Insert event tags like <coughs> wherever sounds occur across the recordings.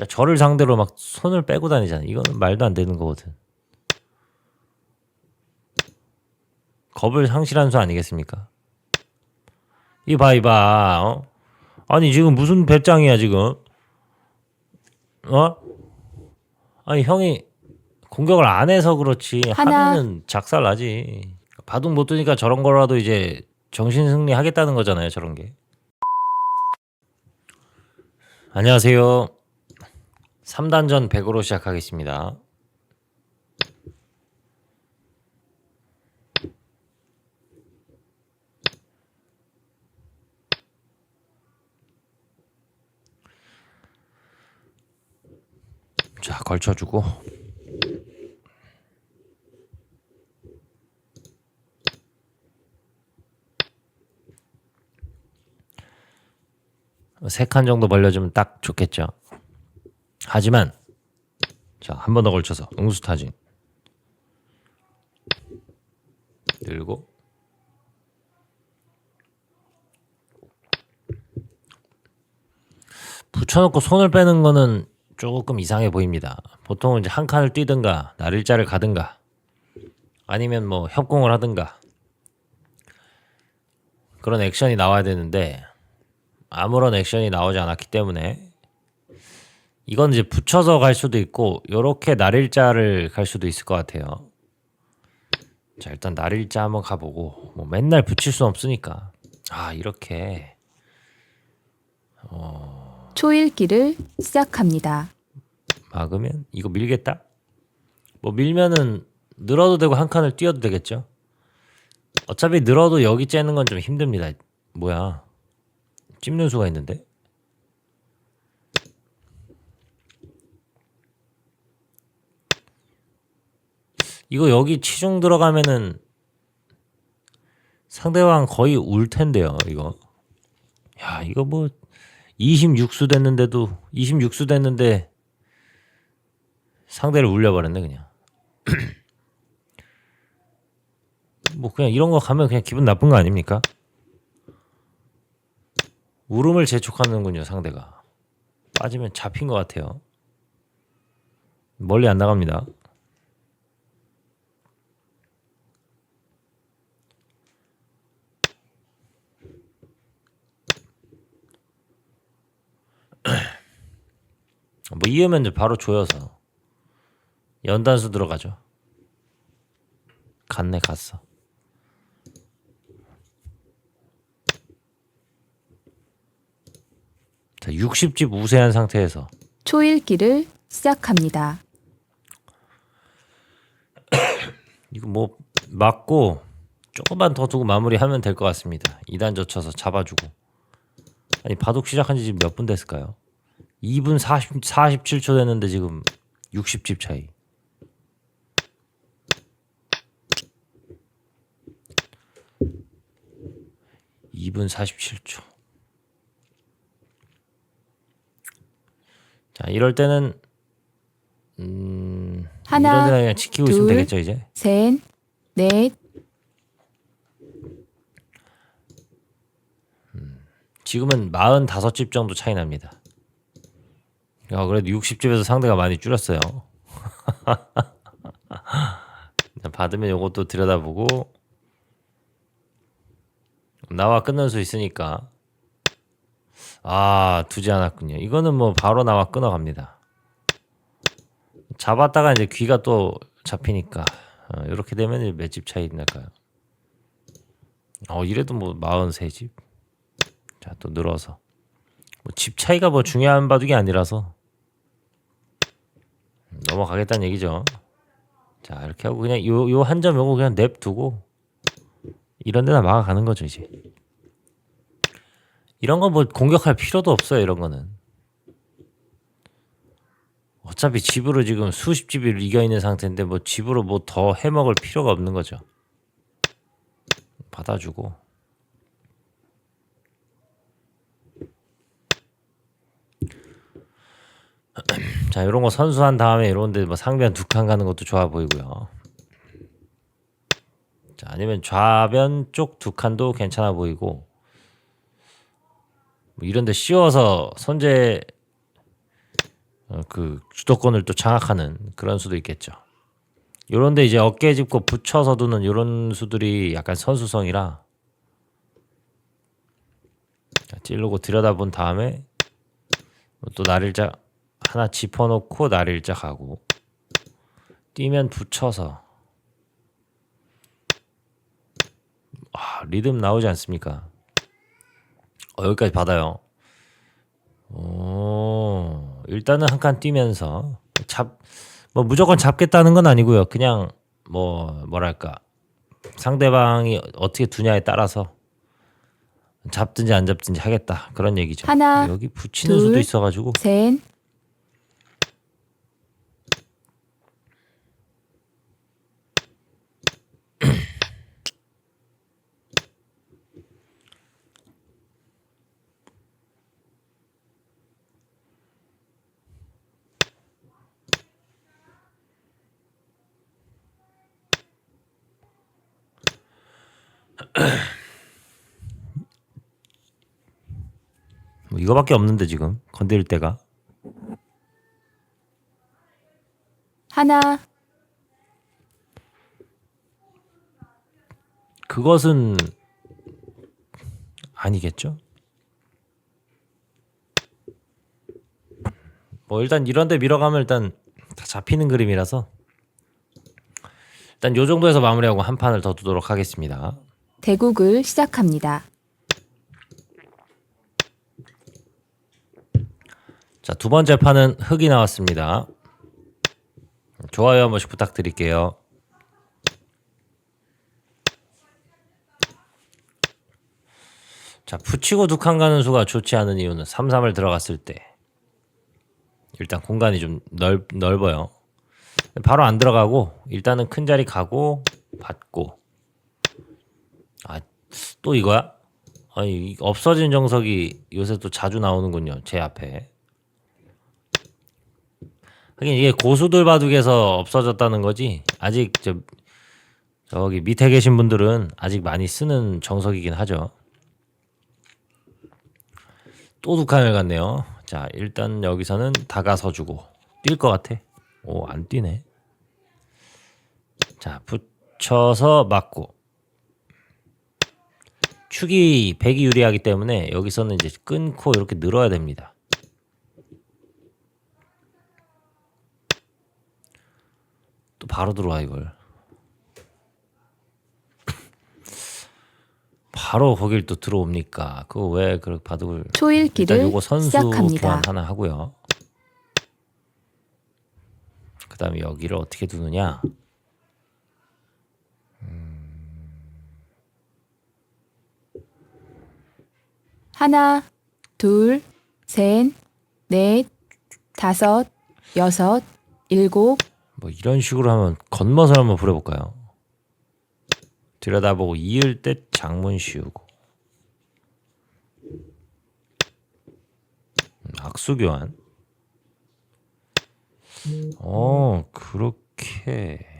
야, 저를 상대로 막 손을 빼고 다니잖아. 이거는 말도 안 되는 거거든. 겁을 상실한 수 아니겠습니까? 이봐 이봐 어? 아니 지금 무슨 배짱이야 지금 어? 아니 형이 공격을 안 해서 그렇지 하나, 하면은 작살 나지 바둑 못 두니까 저런 거라도 이제 정신 승리 하겠다는 거잖아요 저런 게 안녕하세요 3단전 100으로 시작하겠습니다 자 걸쳐주고 세 칸 정도 벌려주면 딱 좋겠죠. 하지만 자 한 번 더 걸쳐서 응수 타진 들고 붙여놓고 손을 빼는 거는 조금 이상해 보입니다. 보통은 이제 한 칸을 뛰든가 날일자를 가든가 아니면 뭐 협공을 하든가 그런 액션이 나와야 되는데 아무런 액션이 나오지 않았기 때문에 이건 이제 붙여서 갈 수도 있고 요렇게 날일자를 갈 수도 있을 것 같아요. 자 일단 날일자 한번 가보고 뭐 맨날 붙일 수 없으니까 아 이렇게 초읽기를 시작합니다. 막으면 이거 밀겠다. 뭐 밀면은 늘어도 되고 한 칸을 뛰어도 되겠죠. 어차피 늘어도 여기 째는 건 좀 힘듭니다. 뭐야? 찝는 수가 있는데. 이거 여기 치중 들어가면은 상대방 거의 울 텐데요, 이거. 야, 이거 뭐 26수 됐는데도 26수 됐는데 상대를 울려버렸네 그냥. <clears throat> 뭐 그냥 이런 거 가면 그냥 기분 나쁜 거 아닙니까? 울음을 재촉하는군요 상대가. 빠지면 잡힌 것 같아요. 멀리 안 나갑니다. 뭐 이으면 이제 바로 조여서 연단수 들어가죠. 갔네 갔어. 자 60집 우세한 상태에서 초읽기를 시작합니다. <coughs> 이거 뭐 맞고 조금만 더 두고 마무리하면 될 것 같습니다. 2단 젖혀서 잡아주고 아니 바둑 시작한 지 지금 몇 분 됐을까요? 2분 40, 47초 됐는데 지금 60집 차이. (2분 47초) 자 이럴 때는 음 하나, 그냥 지키고 있으면 둘, 되겠죠 이제 셋, 넷, 지금은 45집 정도 차이 납니다. 야, 그래도 60집에서 상대가 많이 줄었어요. <laughs> 자, 받으면 요것도 들여다보고 나와 끊는 수 있으니까 아 두지 않았군요. 이거는 뭐 바로 나와 끊어갑니다. 잡았다가 이제 귀가 또 잡히니까 어, 이렇게 되면 몇 집 차이 날까요? 어 이래도 뭐 43집 자, 또 늘어서. 뭐 집 차이가 뭐 중요한 바둑이 아니라서 넘어가겠다는 얘기죠. 자, 이렇게 하고 그냥 요 요 한 점 요거 그냥 냅두고 이런 데다 막아가는 거죠, 이제. 이런 거뭐 공격할 필요도 없어요, 이런 거는. 어차피 집으로 지금 수십 집을 이겨 있는 상태인데 뭐 집으로 뭐 더 해먹을 필요가 없는 거죠. 받아주고. 자, 이런 거 선수한 다음에 이런데 뭐 상변 두 칸 가는 것도 좋아 보이고요. 자, 아니면 좌변 쪽 두 칸도 괜찮아 보이고. 뭐 이런데 씌워서 선제 어, 그 주도권을 또 장악하는 그런 수도 있겠죠. 요런데 이제 어깨 짚고 붙여서 두는 요런 수들이 약간 선수성이라 자, 찌르고 들여다본 다음에 또 날일자 하나 짚어놓고 날 일자 가고 뛰면 붙여서 아, 리듬 나오지 않습니까? 어, 여기까지 받아요. 오, 일단은 한 칸 뛰면서 잡, 뭐 무조건 잡겠다는 건 아니고요. 그냥 뭐 뭐랄까 상대방이 어떻게 두냐에 따라서 잡든지 안 잡든지 하겠다 그런 얘기죠. 하나, 여기 붙이는 둘, 수도 있어가지고 셋, 뭐 이거밖에 없는데 지금 건드릴 때가 하나, 그것은 아니겠죠? 뭐 일단 이런데 밀어가면 일단 다 잡히는 그림이라서 일단 요 정도에서 마무리하고 한 판을 더 두도록 하겠습니다. 대국을 시작합니다. 자, 두 번째 판은 흑이 나왔습니다. 좋아요 한 번씩 부탁드릴게요. 자, 붙이고 두 칸 가는 수가 좋지 않은 이유는 3, 3을 들어갔을 때 일단 공간이 좀 넓, 넓어요. 바로 안 들어가고 일단은 큰 자리 가고 받고 아, 또 이거야? 아니, 이 없어진 정석이 요새 또 자주 나오는군요. 제 앞에. 하긴 이게 고수들 바둑에서 없어졌다는 거지 아직 저 저기 밑에 계신 분들은 아직 많이 쓰는 정석이긴 하죠. 또 두 칸을 갔네요. 자 일단 여기서는 다가서 주고 뛸 것 같아. 오 안 뛰네. 자 붙여서 맞고 축이 백이 유리하기 때문에 여기서는 이제 끊고 이렇게 늘어야 됩니다. 또 바로 들어와 이걸 바로 거길 또 들어옵니까 그거 왜 그렇게 바둑을 일단 초읽기를 요거 선수 시작합니다. 교환 하나 하고요 그 다음에 여기를 어떻게 두느냐 하나, 둘, 셋, 넷, 다섯, 여섯, 일곱, 뭐 이런 식으로 하면 겉멋을 한번 부려볼까요? 들여다보고 이을 때 장문 씌우고. 음, 악수 교환. 어 그렇게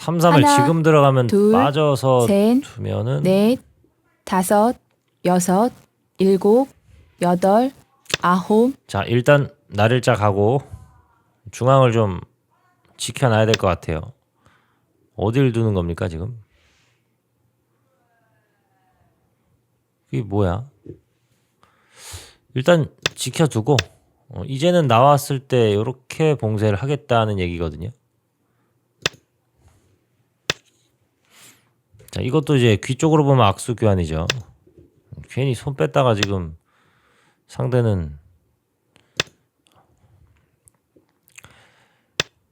삼삼을 하나, 지금 들어가면 둘, 빠져서 셋, 두면은 넷, 다섯, 여섯, 일곱, 여덟, 아홉, 자 일단 날일자 가고 중앙을 좀 지켜놔야 될 것 같아요. 어딜 두는 겁니까 지금? 이게 뭐야? 일단 지켜두고 어, 이제는 나왔을 때 이렇게 봉쇄를 하겠다는 얘기거든요. 자 이것도 이제 귀 쪽으로 보면 악수 교환이죠. 괜히 손 뺐다가 지금 상대는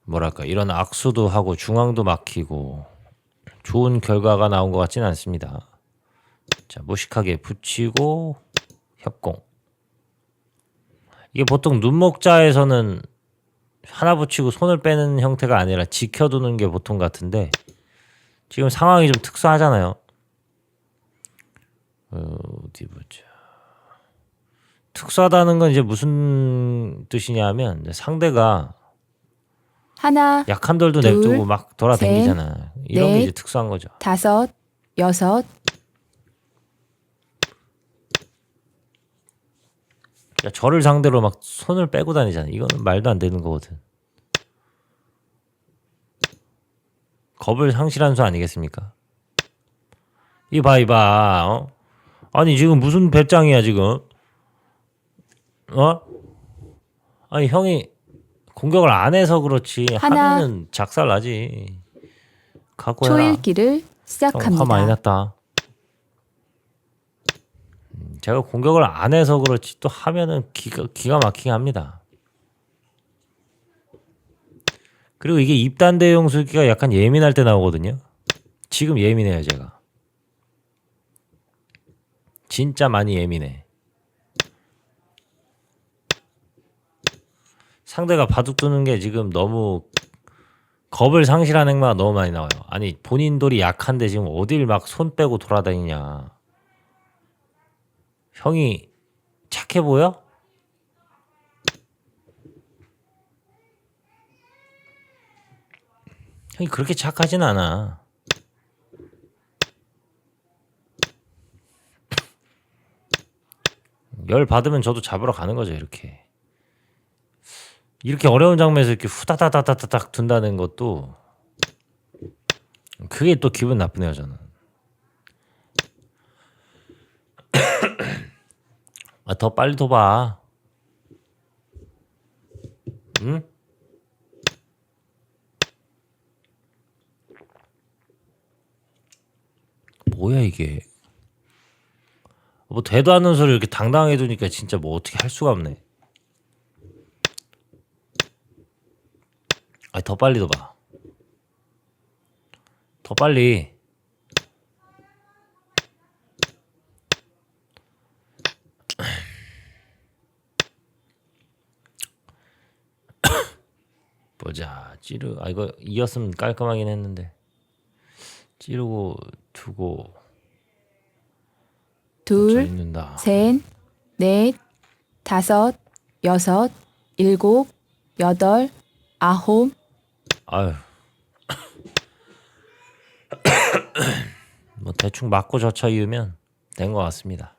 뭐랄까 이런 악수도 하고 중앙도 막히고 좋은 결과가 나온 것 같지는 않습니다. 자 무식하게 붙이고 협공. 이게 보통 눈목자에서는 하나 붙이고 손을 빼는 형태가 아니라 지켜두는 게 보통 같은데 지금 상황이 좀 특수하잖아요. 어, 어디 보자. 특수하다는 건 이제 무슨 뜻이냐면 상대가 하나 약한 돌도 둘, 냅두고 막 돌아다니잖아. 이런 넷, 게 이제 특수한 거죠. 다섯, 여섯. 야, 저를 상대로 막 손을 빼고 다니잖아. 이거는 말도 안 되는 거거든. 겁을 상실한 수 아니겠습니까? 이봐 이봐. 어? 아니 지금 무슨 배짱이야 지금? 어? 아니 형이 공격을 안 해서 그렇지 하나. 하면은 작살 나지. 갖고 해라. 초읽기를 형, 시작합니다. 났다. 음, 제가 공격을 안 해서 그렇지 또 하면은 기가 기가 막히게 합니다. 그리고 이게 입단 대용 술기가 약간 예민할 때 나오거든요. 지금 예민해요 제가. 진짜 많이 예민해. 상대가 바둑 두는 게 지금 너무 겁을 상실한 행마가 너무 많이 나와요. 아니 본인 돌이 약한데 지금 어딜 막 손 빼고 돌아다니냐. 형이 착해 보여? 형이 그렇게 착하진 않아. 열 받으면 저도 잡으러 가는 거죠 이렇게. 이렇게 어려운 장면에서 이렇게 후다다다다닥 둔다는 것도 그게 또 기분 나쁘네요 저는. <coughs> 아, 더 빨리 둬봐. 응? 뭐야 이게? 뭐 대도 않는 소리 이렇게 당당하게 두니까 진짜 뭐 어떻게 할 수가 없네. 아, 더 빨리 둬봐. 더 빨리. <coughs> 보자. 찌르. 아 이거 이었으면 깔끔하긴 했는데. 찌르고 두고 저 둘, 있는다. 셋, 넷, 다섯, 여섯, 일곱, 여덟, 아홉, 아유. <coughs> 뭐 대충 맞고 젖혀 이으면 된 것 같습니다.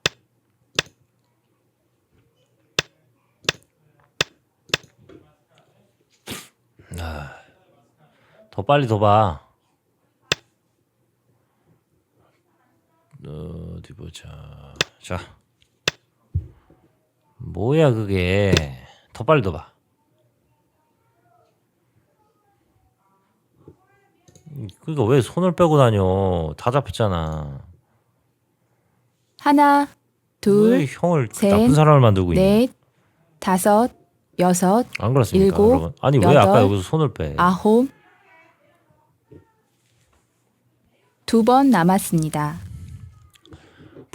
아, 더 빨리 둬봐. 어디 보자. 자, 뭐야 그게? 더 빨리 둬봐. 그러니까 왜 손을 빼고 다녀? 다 잡혔잖아. 하나, 왜 둘, 형을 셋, 나쁜 사람을 만들고 있니? 넷, 다섯, 여섯, 안 그렇습니까, 일곱, 여러분? 아니 왜 아까 여덟, 여기서 손을 빼? 아홉. 두 번 남았습니다.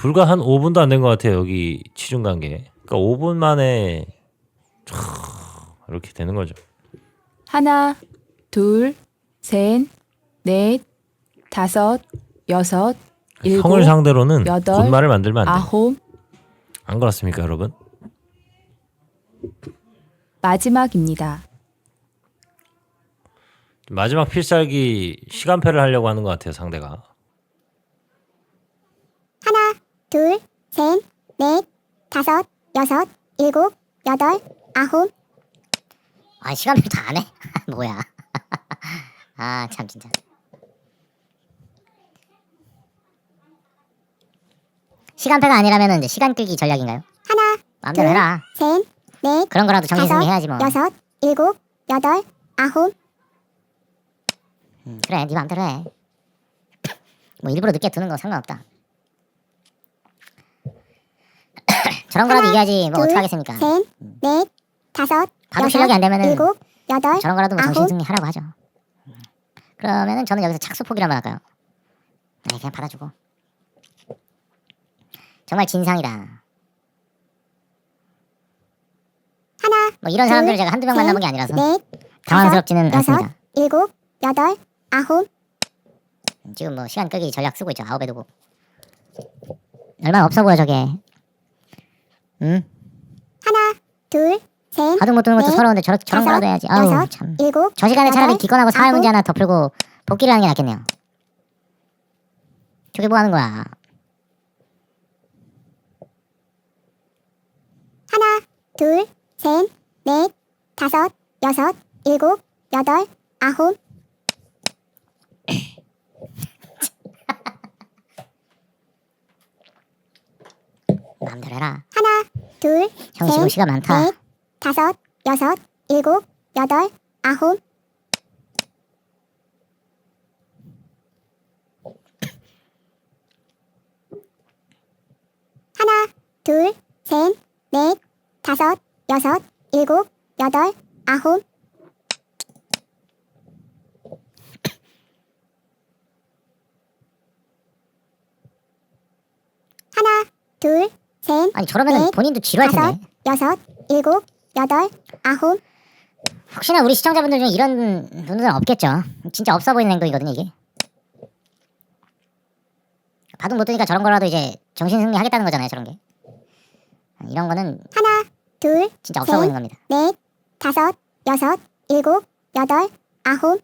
불과 한 5분도 안 된 것 같아요. 여기 치중 관계. 그러니까 5분 만에 촤, 이렇게 되는 거죠. 하나, 둘, 셋, 넷, 다섯, 여섯, 일곱, 형을 상대로는 여덟, 곧말을 만들면 안 돼. 아홉, 안 그렇습니까, 여러분? 마지막입니다. 마지막 필살기 시간패를 하려고 하는 것 같아요, 상대가. 하나, 둘, 셋, 넷, 다섯, 여섯, 일곱, 여덟, 아홉. 아 시간표 다 안 해? <laughs> 뭐야? <laughs> 아 참 진짜. 시간표가 아니라면 이제 시간 끌기 전략인가요? 하나, 마음대로 둘, 해라. 셋, 넷, 그런 거라도 승리 해야지 뭐. 여섯, 일곱, 여덟, 아홉. 음, 그래 네 마음대로 해. 뭐 일부러 늦게 두는 거 상관없다. 저런 거라도 하나, 이겨야지 뭐 둘, 어떡하겠습니까? 셋, 넷, 다섯, 바둑 실력이 안 되면은 일곱, 여덟, 저런 거라도 뭐 아홉. 정신 승리 하라고 하죠. 그러면은 저는 여기서 착수 포기를 한번 할까요? 아니 그냥 받아주고. 정말 진상이다. 하나, 뭐 이런 둘, 사람들을 제가 한두 명 셋, 만나본 게 아니라서 넷, 당황스럽지는 다섯, 않습니다. 일곱, 여덟, 아홉. 지금 뭐 시간 끄기 전략 쓰고 있죠. 아홉에 두고. 얼마나 없어 보여 저게. 응? 하나, 둘, 셋, 바둑 못 두는 것도 넷, 서러운데 저런 저런 다섯, 거라도 해야지. 아우 여섯, 참. 일곱, 저 시간에 차라리 여덟, 기권하고 사회 문제. 하나 더 풀고 복귀를 하는 게 낫겠네요. 저게 뭐 하는 거야? 하나, 둘, 셋, 넷, 다섯, 여섯, 일곱, 여덟, 아홉, 마음대로 해라. 하나, 둘, 형 지금 셋, 시간 많다. 넷, 다섯, 여섯, 일곱, 여덟, 아홉, 하나, 둘, 셋, 넷, 다섯, 여섯, 일곱, 여덟, 아홉, 하나, 둘, 셋, 아니 저러면은 넷, 본인도 지루할 다섯, 텐데. 여섯, 일곱, 여덟, 아홉, 혹시나 우리 시청자분들 중에 이런 분들은 없겠죠. 진짜 없어 보이는 행동이거든요 이게. 바둑 못 두니까 저런 거라도 이제 정신 승리 하겠다는 거잖아요 저런 게. 이런 거는 하나, 둘, 진짜 없어 셋, 보이는 겁니다. 넷, 다섯, 여섯, 일곱, 여덟, 아홉,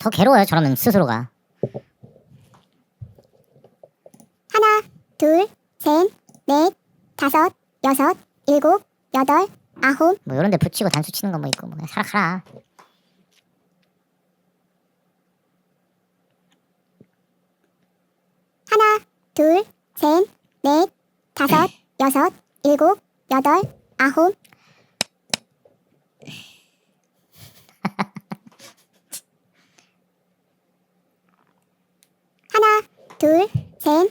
더 괴로워요 저러면 스스로가. 하나, 둘, 셋, 넷, 다섯, 여섯, 일곱, 여덟, 아홉, 뭐 이런 데 붙이고 단수 치는 거 뭐 있고 뭐 그냥 살아 가라. 하나, 둘, 셋, 넷, 다섯, <laughs> 여섯, 일곱, 여덟, 아홉, <laughs> 하나, 둘, 셋,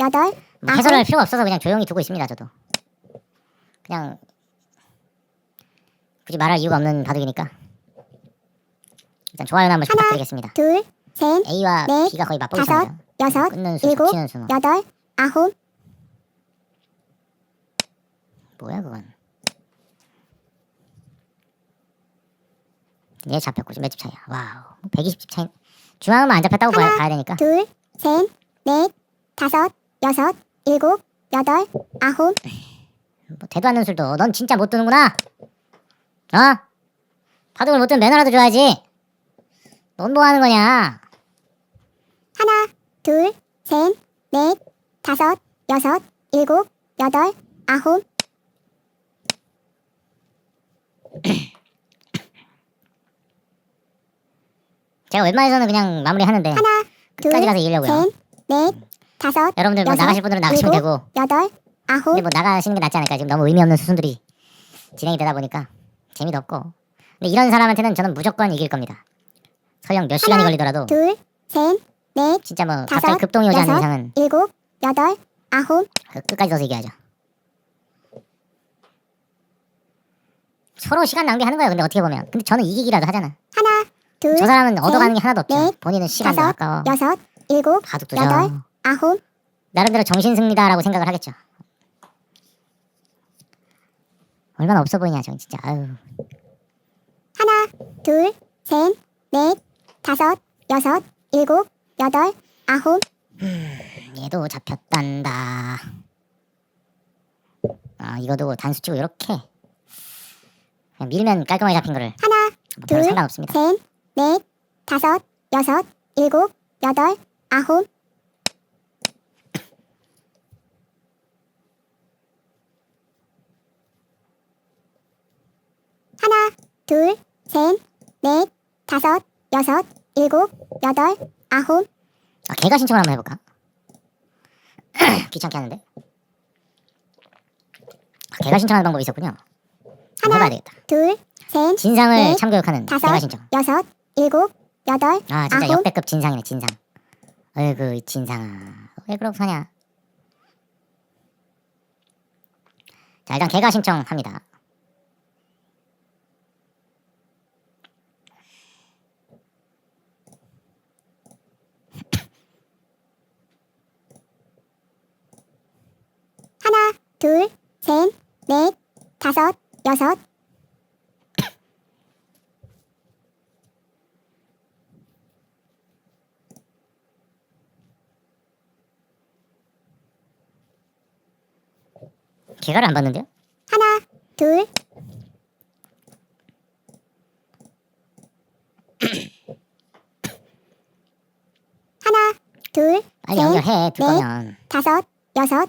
여덟, 뭐 해설할 아홉, 필요가 없어서 그냥 조용히 두고 있습니다 저도. 그냥 굳이 말할 이유가 없는 바둑이니까. 일단 좋아요나 한번 하나, 부탁드리겠습니다. 둘, 셋, A와 넷, B가 거의 있습니다. 여섯, 끊는 수, 일곱, 수 뭐. 여덟, 아홉, 뭐야 그건? 얘 잡혔고 지금 몇 집 차이야? 와우, 120집 차이. 중앙은 안 잡혔다고 봐야, 하나, 봐야 되니까. 둘, 셋, 넷, 다섯, 여섯, 일곱, 여덟, 아홉, 뭐 대도 않는 술도 넌 진짜 못 두는구나. 어? 바둑을 못 두면 매너라도 줘야지. 넌 뭐 하는 거냐? 하나, 둘, 셋, 넷, 다섯, 여섯, 일곱, 여덟, 아홉, <clears throat> 제가 웬만해서는 그냥 마무리하는데 하나, 둘, 끝까지 가서 이기려고요. 셋, 넷, 다섯, 여러분들 뭐 여섯, 나가실 분들은 나가시면 일곱, 되고. 여덟, 아홉, 근데 뭐 나가시는 게 낫지 않을까 지금 너무 의미 없는 수순들이 진행이 되다 보니까 재미도 없고. 근데 이런 사람한테는 저는 무조건 이길 겁니다. 설령 몇 시간이 하나, 걸리더라도. 둘, 셋, 넷, 진짜 뭐 다섯, 갑자기 급동이 오지 않는 이상은. 일곱, 여덟, 아홉, 그 끝까지 서서 이겨야죠. 서로 시간 낭비하는 거예요 근데 어떻게 보면. 근데 저는 이기기라도 하잖아. 하나, 둘, 저 사람은 셋, 얻어가는 게 하나도 없죠. 넷, 본인은 시간도 다섯, 아까워. 여섯, 일곱, 바둑 두죠 여덟, 아홉, 나름대로 정신승리다라고 생각을 하겠죠. 얼마나 없어 보이냐 저 진짜. 아유. 하나, 둘, 셋, 넷, 다섯, 여섯, 일곱, 여덟, 아홉, 얘도 잡혔단다. 아 이거도 단수 치고 이렇게. 그냥 밀면 깔끔하게 잡힌 거를. 하나, 뭐별 둘, 상관없습니다. 셋, 넷, 다섯, 여섯, 일곱, 여덟, 아홉, 하나, 둘, 셋, 넷, 다섯, 여섯, 일곱, 여덟, 아홉, 아 개가 신청을 한번 해볼까? <clears throat> 귀찮게 하는데. 아, 개가 신청하는 방법이 있었군요. 한번 해봐야 하나, 되겠다. 둘, 셋, 진상을 넷, 참교육하는 개가 다섯, 신청. 여섯, 일곱, 여덟, 아 진짜 아홉, 역대급 진상이네 진상. 어이구 이 진상아 왜 그러고 사냐. 자 일단 개가 신청합니다. 둘, 셋, 넷, 다섯, 여섯. 개가를 안 봤는데요? 하나, 둘, 하나, 둘, 빨리 셋, 연결해 둘 넷, 거면 다섯, 여섯,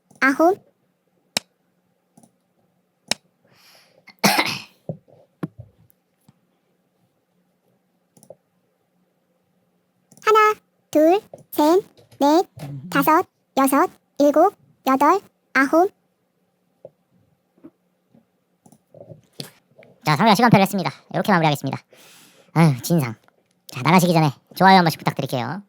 아홉. <coughs> 하나, 둘, 셋, 넷, 다섯, 여섯, 일곱, 여덟, 아홉. 자 상대가 시간표를 했습니다 이렇게 마무리하겠습니다 아유 진상 자 나가시기 전에 좋아요 한 번씩 부탁드릴게요